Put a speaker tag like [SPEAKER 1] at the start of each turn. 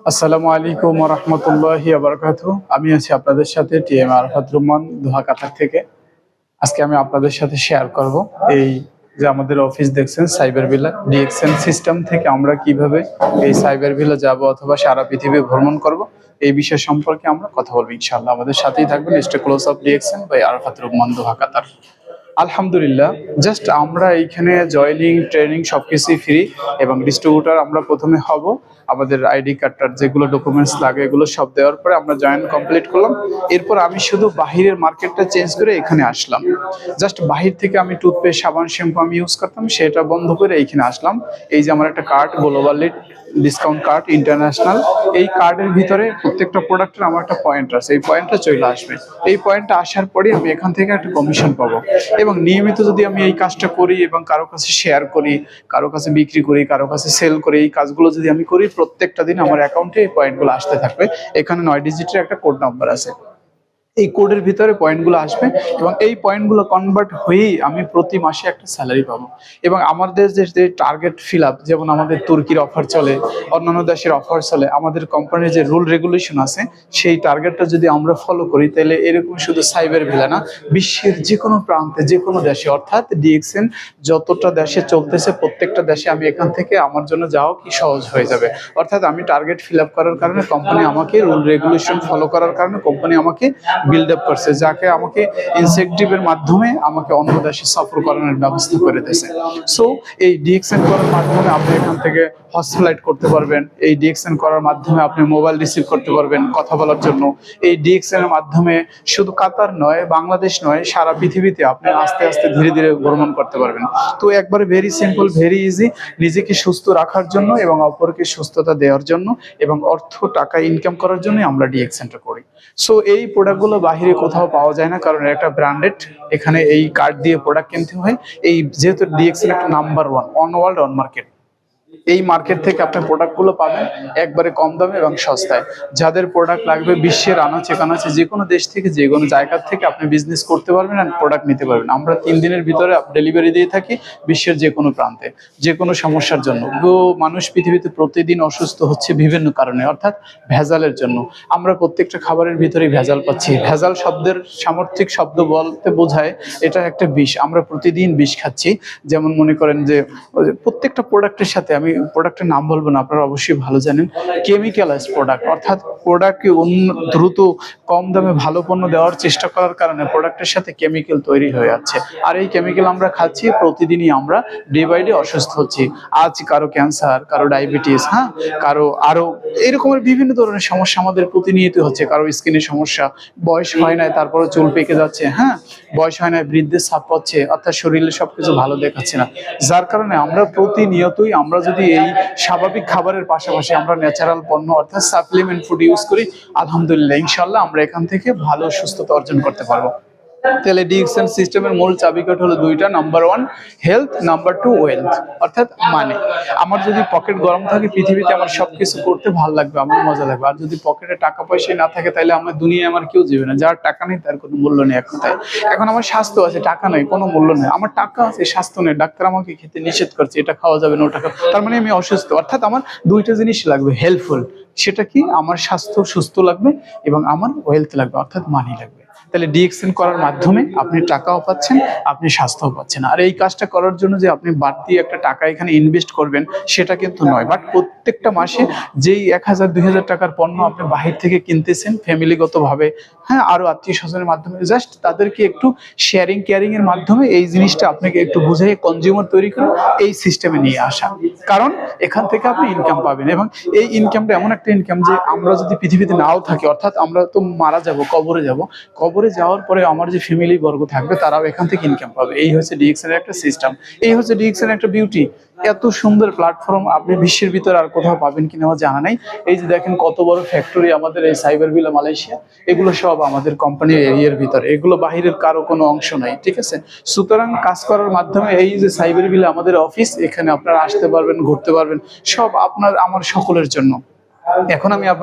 [SPEAKER 1] আসসালামু আলাইকুম রহমতুল্লাহি আবরকাত আমি আছি আপনাদের সাথে টিএম আরফাত রহমান দোহা, কাতার থেকে। আজকে আমি আপনাদের সাথে শেয়ার করব এই যে আমাদের অফিস দেখছেন সাইবার ভিলা ডিএক্সএন সিস্টেম থেকে আমরা কীভাবে এই সাইবার ভিলা যাব অথবা সারা পৃথিবী ভ্রমণ করব, এই বিষয় সম্পর্কে আমরা কথা বলব ইনশাআল্লাহ। আমাদের সাথেই থাকবেন stay close of DXN by Arfat Rahman Doha, Qatar. আলহামদুলিল্লাহ জাস্ট আমরা এইখানে জয়নিং ট্রেনিং সব কিছুই ফ্রি এবং ডিস্ট্রিবিউটার আমরা প্রথমে হব। আমাদের আইডি কার্ডটার যেগুলো ডকুমেন্টস লাগে এগুলো সব দেওয়ার পরে আমরা জয়েন কমপ্লিট করলাম। এরপর আমি শুধু বাহিরের মার্কেটটা চেঞ্জ করে এখানে আসলাম। জাস্ট বাহির থেকে আমি টুথপেস্ট সাবান শ্যাম্পু আমি ইউজ করতাম, সেটা বন্ধ করে এইখানে আসলাম। এই যে আমার একটা card globally discount card international এই কার্ডের ভিতরে প্রত্যেকটা প্রোডাক্টের আমার একটা পয়েন্ট আছে। এই পয়েন্টটা চলে আসবে। এই পয়েন্টটা আসার পরে আমি এখান থেকে একটা কমিশন পাবো। এবং নিয়মিত যদি আমি এই কাজটা করি এবং কারও কাছে শেয়ার করি, কারও কাছে বিক্রি করি, কারও কাছে সেল করি, এই কাজগুলো যদি আমি করি, প্রত্যেকটা দিন আমার অ্যাকাউন্টে এই পয়েন্টগুলো আসতে থাকবে। এখানে নয় ডিজিটের একটা কোড নাম্বার আছে। এই কোডের ভিতরে পয়েন্টগুলো আসবে এবং এই পয়েন্টগুলো কনভার্ট হয়েই আমি প্রতি মাসে একটা স্যালারি পাবো। এবং আমাদের যে যে টার্গেট ফিল আপ যেমন আমাদের তুর্কির অফার চলে, অন্যান্য দেশের অফার চলে, আমাদের কোম্পানির যে রুল রেগুলেশন আছে, সেই টার্গেটটা যদি আমরা ফলো করি, তাহলে এরকম শুধু সাইবার ভিলা না, বিশ্বের যে কোনো প্রান্তে যে কোনো দেশে, অর্থাৎ ডিএক্সএন যতটা দেশে চলতেছে, প্রত্যেকটা দেশে আমি এখান থেকে আমার জন্য যাওয়া কি সহজ হয়ে যাবে। অর্থাৎ আমি টার্গেট ফিল আপ করার কারণে কোম্পানি আমাকে রুল রেগুলেশন ফলো করার কারণে কোম্পানি আমাকে বিল্ড আপ করছে, যাকে আমাকে ইনসেন্টিভের মাধ্যমে আমাকে অন্য দেশে সফর করানোর ব্যবস্থা করে দিয়েছে। সো এই ডিএক্সএন করার মাধ্যমে আপনি এখান থেকে হসপিটালাইট করতে পারবেন, এই ডিএক্সএন করার মাধ্যমে আপনি মোবাইল রিসিভ করতে পারবেন কথা বলার জন্য। এই ডিএক্সএন এর মাধ্যমে শুধু কাতার নয়, বাংলাদেশ নয়, সারা পৃথিবীতে আপনি আস্তে আস্তে ধীরে ধীরে ভ্রমণ করতে পারবেন। তো একবারে ভেরি সিম্পল ভেরি ইজি নিজেকে সুস্থ রাখার জন্য এবং অপরকে সুস্থতা দেওয়ার জন্য এবং অর্থ, টাকা ইনকাম করার জন্য আমরা ডিএক্সএনটা করি। সো এই প্রোডাক্টগুলো বাহিরে কোথাও পাওয়া যায় না, কারণ একটা ব্র্যান্ডেড এখানে এই কার্ড দিয়ে প্রোডাক্ট কিনতে হয়। এই যেহেতু ডিএক্সেল একটা number one on world on market এই মার্কেট থেকে আপনি প্রোডাক্টগুলো পাবেন একবারে কম দামে এবং সস্তায়। যাদের প্রোডাক্ট লাগবে বিশ্বের আনাচে কানাচে, যে কোনো দেশ থেকে, যে কোনো জায়গার থেকে আপনি বিজনেস করতে পারবেন আর প্রোডাক্ট নিতে পারবেন। আমরা তিন দিনের ভিতরে ডেলিভারি দিয়ে থাকি বিশ্বের যে কোনো প্রান্তে, যে কোনো সমস্যার জন্য। মানুষ পৃথিবীতে প্রতিদিন অসুস্থ হচ্ছে বিভিন্ন কারণে, অর্থাৎ ভেজালের জন্য। আমরা প্রত্যেকটা খাবারের ভিতরেই ভেজাল পাচ্ছি। ভেজাল শব্দের সামর্থিক শব্দ বলতে বোঝায় এটা একটা বিষ। আমরা প্রতিদিন বিষ খাচ্ছি। যেমন মনে করেন যে প্রত্যেকটা প্রোডাক্টের সাথে আমি প্রোডাক্টের নাম বলব না, আপনারা অবশ্যই ভালো জানেন। কেমিক্যালাইজ প্রোডাক্ট অর্থাৎ প্রোডাক্টকে দ্রুত কম দামে ভালো পণ্য দেওয়ার চেষ্টা করার কারণে প্রোডাক্টের সাথে কেমিক্যাল তৈরি হয়ে যাচ্ছে। আর এই কেমিক্যাল আমরা খাচ্ছি, প্রতিদিনই আমরা ডে বাই ডে অসুস্থ হচ্ছি। আজ কারও ক্যান্সার কারও ডায়াবেটিস হ্যাঁ? কারও আরও এরকমের বিভিন্ন ধরনের সমস্যা আমাদের প্রতিনিয়ত হচ্ছে। কারও স্কিনের সমস্যা, বয়স হয় নাই তারপরে চুল পেকে যাচ্ছে হ্যাঁ? বয়স হয় না বৃদ্ধের ছাপ পাচ্ছে অর্থাৎ শরীরে সবকিছু ভালো দেখাচ্ছে না। যার কারণে আমরা প্রতিনিয়তই আমরা যদি এই স্বাভাবিক খাবারের পাশাপাশি আমরা ন্যাচারাল পণ্য অর্থাৎ সাপ্লিমেন্ট ফুড ইউজ করি। আলহামদুলিল্লাহ ইনশাল্লাহ আমরা এখান থেকে ভালো সুস্থতা অর্জন করতে পারব। তাহলে ডিএক্সএন সিস্টেমের মূল চাবিকাঠ হলো দুইটা number one health number two wealth অর্থাৎ মানে আমার যদি পকেট গরম থাকে, পৃথিবীতে আমার সবকিছু করতে ভালো লাগবে, আমার মজা লাগবে। আর যদি পকেটে টাকা পয়সা না থাকে, তাহলে আমার দুনিয়ায় আমার কেউ যাবে না। যার টাকা নেই, তার কোনো মূল্য নেই এক কথায় এখন আমার স্বাস্থ্য আছে, টাকা নেই, কোনো মূল্য নেই। আমার টাকা আছে, স্বাস্থ্য নেই। ডাক্তার আমাকে খেতে নিষেধ করছে, এটা খাওয়া যাবে না, ওটা তার মানে আমি অসুস্থ। অর্থাৎ আমার দুইটা জিনিস লাগবে হেল্পফুল সেটা কি? আমার স্বাস্থ্য সুস্থ লাগবে এবং আমার ওয়েলথ লাগবে, অর্থাৎ মানি লাগবে। তাহলে ডিএক্সএন করার মাধ্যমে আপনি টাকাও পাচ্ছেন, আপনি স্বাস্থ্যও পাচ্ছেন। আর এই কাজটা করার জন্য যে আপনি বাড়তি একটা টাকা এখানে ইনভেস্ট করবেন, সেটা কিন্তু নয়। বাট প্রত্যেকটা মাসে যেই এক হাজার, দুই হাজার টাকার পণ্য আপনি বাহির থেকে কিনতেছেন ফ্যামিলিগতভাবে হ্যাঁ আরও আত্মীয় স্বজনের মাধ্যমে জাস্ট তাদেরকে একটু শেয়ারিং কেয়ারিং এর মাধ্যমে এই জিনিসটা আপনাকে একটু বুঝিয়ে কনজিউমার তৈরি করে এই সিস্টেমে নিয়ে আসা। কারণ এখান থেকে আপনি ইনকাম পাবেন এবং এই ইনকামটা এমন একটা ইনকাম যে আমরা যদি পৃথিবীতে নাও থাকি, অর্থাৎ আমরা তো মারা যাব, কবরে যাব, কবরে যাওয়ার পরে আমার যে ফ্যামিলি বর্গ থাকবে, তারাও এখান থেকে ইনকাম পাবে। এই হচ্ছে ডিএক্স এর একটা সিস্টেম এই হচ্ছে ডিএক্স এর একটা বিউটি এত সুন্দর প্ল্যাটফর্ম আপনি বিশ্বের ভিতরে আর কোথাও পাবেন কিনা আমার জানা নাই। এই যে দেখেন কত বড় ফ্যাক্টরি আমাদের এই সাইবার ভিলা মালয়েশিয়া। এগুলো সব আমাদের কোম্পানির এরিয়ার ভিতরে। এগুলো বাহিরের কারও কোনো অংশ নাই, ঠিক আছে? সুতরাং কাজ করার মাধ্যমে এই যে সাইবার ভিলা আমাদের অফিস এখানে আপনারা আসতে পারবেন, ঘুরতে পারবেন। সব আপনার, আমার সকলের জন্য। এখন আমি আপনার